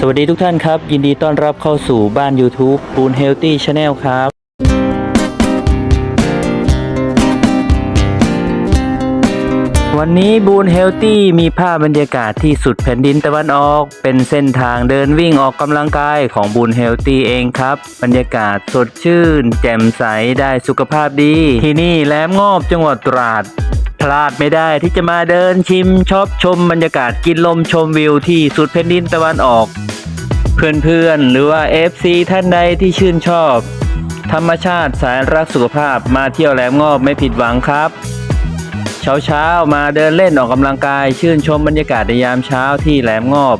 สวัสดีทุกท่านครับ ยินดีต้อนรับเข้าสู่บ้าน YouTube ปูน Healthy Channel ครับ วันนี้บูนเฮลตี้มีภาพบรรยากาศที่สุดแผ่นดินตะวันออก เป็นเส้นทางเดินวิ่งออกกำลังกายของบูนเฮลตี้เองครับ บรรยากาศสดชื่น แจ่มใสได้สุขภาพดี ที่นี่แหลมงอบจังหวัดตราด พลาดไม่ได้ที่จะมาเดินชิมชอบชมบรรยากาศกินลมชมวิวที่สุดแผ่นดินตะวันออก เพื่อนๆ หรือว่า FC ท่านใดที่ชื่นชอบ ธรรมชาติสายรักสุขภาพมาเที่ยวแหลมงอบไม่ผิดหวังครับ เช้าเช้าๆมาเดินเล่นออกกำลังกาย ชื่นชมบรรยากาศในยามเช้าที่แหลมงอบ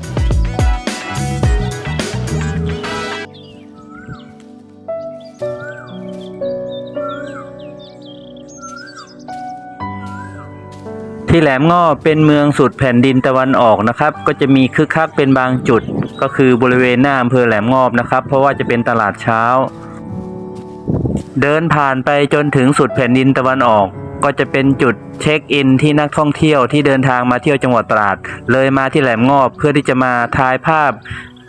ที่แหลมงอบเป็นเมืองสุดแผ่นดินตะวันออกนะครับ ก็จะมีคึกคักเป็นบางจุด ก็คือบริเวณหน้าอำเภอแหลมงอบนะครับ เพราะว่าจะเป็นตลาดเช้า เดินผ่านไปจนถึงสุดแผ่นดินตะวันออก ก็จะเป็นจุดเช็คอินที่นักท่องเที่ยวที่เดินทางมาเที่ยวจังหวัดตราด เลยมาที่แหลมงอบเพื่อที่จะมาถ่ายภาพ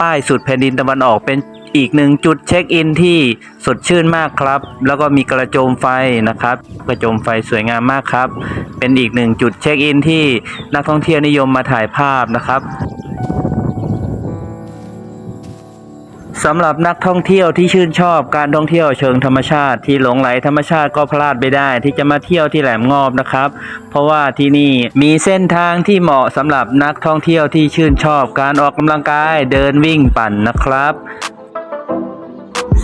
ป้ายสุดแผ่นดินตะวันออกเป็น อีกหนึ่งจุดเช็คอินที่สดชื่นมากครับ แล้วก็มีกระโจมไฟนะครับ กระโจมไฟสวยงามมากครับ เป็นอีกหนึ่งจุดเช็คอินที่นักท่องเที่ยวนิยมมาถ่ายภาพนะครับสำหรับนักท่องเที่ยวที่ชื่นชอบการท่องเที่ยวเชิงธรรมชาติที่หลงไหลธรรมชาติก็พลาดไม่ได้ ที่จะมาเที่ยวที่แหลมงอบนะครับ เพราะว่าที่นี่มีเส้นทางที่เหมาะสำหรับนักท่องเที่ยวที่ชื่นชอบการออกกำลังกายเดินวิ่งปั่นนะครับ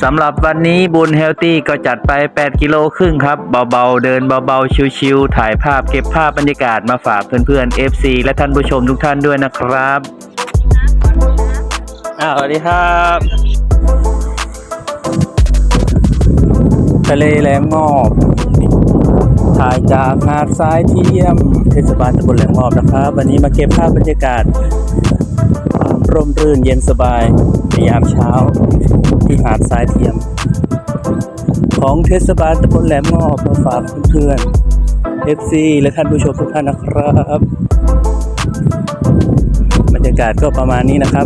สำหรับวันนี้บุญเฮลตี้ก็จัดไป 8 กิโลครึ่งครับ เบาๆ เดินเบาๆ ชิวๆ ถ่ายภาพเก็บภาพบรรยากาศมาฝากเพื่อนๆ FC และท่านผู้ชมทุกท่านด้วยนะครับอ่าสวัสดีครับทะเลแหลมงอบถ่ายจากหาดทรายเทียมเทศบาลตำบลแหลมงอบนะครับ วันนี้มาเก็บภาพบรรยากาศความร่มรื่นเย็นสบาย ในยามเช้า ที่หาดทรายเทียม ของเทศบาลตำบลแหลมงอบมาฝากเพื่อนๆ FC และท่านผู้ชมทุกท่านนะครับบรรยากาศก็ประมาณนี้นะครับ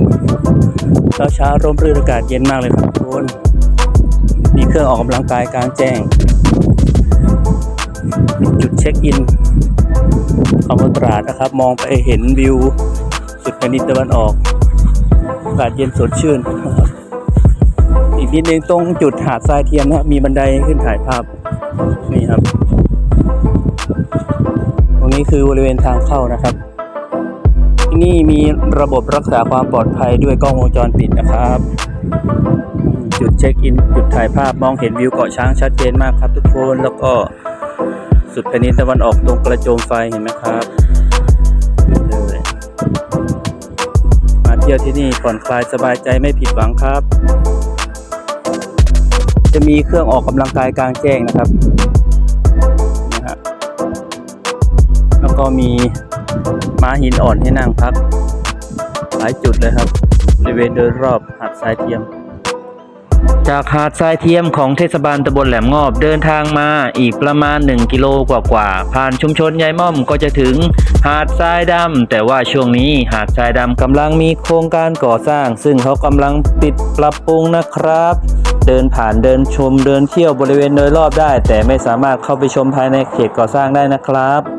เช้าเช้าร่มรื่นอากาศเย็นมากเลยครับทุกคนมีเครื่องออกกำลังกายกลางแจ้ง จุดเช็คอินของบนตราดนะครับ มองไปเห็นวิวสุดแผ่นดินตะวันออกากาศเย็นสดชื่นนะครับอีกนิดนึงตรงจุดหาดทรายเทียมนะครับมีบันไดขึ้นถ่ายภาพนี่ครับ ตรงนี้คือบริเวณทางเข้านะครับ ที่นี่มีระบบรักษาความปลอดภัยด้วยกล้องวงจรปิดนะครับ จุดเช็คอินจุดถ่ายภาพมองเห็นวิวเกาะช้างชัดเจนมากครับทุกคนแล้วก็สุดแผ่นดินตะวันออกตรงกระโจมไฟเห็นไหมครับ ที่ยวที่นี่ผ่อนคลายสบายใจไม่ผิดหวังครับ จะมีเครื่องออกกำลังกายกลางแจ้งนะครับนะฮะแล้วก็มีม้าหินอ่อนให้นั่งพักหลายจุดเลยครับบริเวณโดยรอบหาดทรายเทียม จากหาดทรายเทียมของเทศบาลตำบลแหลมงอบเดินทางมาอีกประมาณ 1 กิโลกว่าๆผ่านชุมชนยายม่อมก็จะถึงหาดทรายดำแต่ว่าช่วงนี้หาดทรายดำกำลังมีโครงการก่อสร้าง ซึ่งเขากำลังปิดปรับปรุงนะครับ เดินผ่านเดินชมเดินเที่ยวบริเวณโดยรอบได้ แต่ไม่สามารถเข้าไปชมภายในเขตก่อสร้างได้นะครับ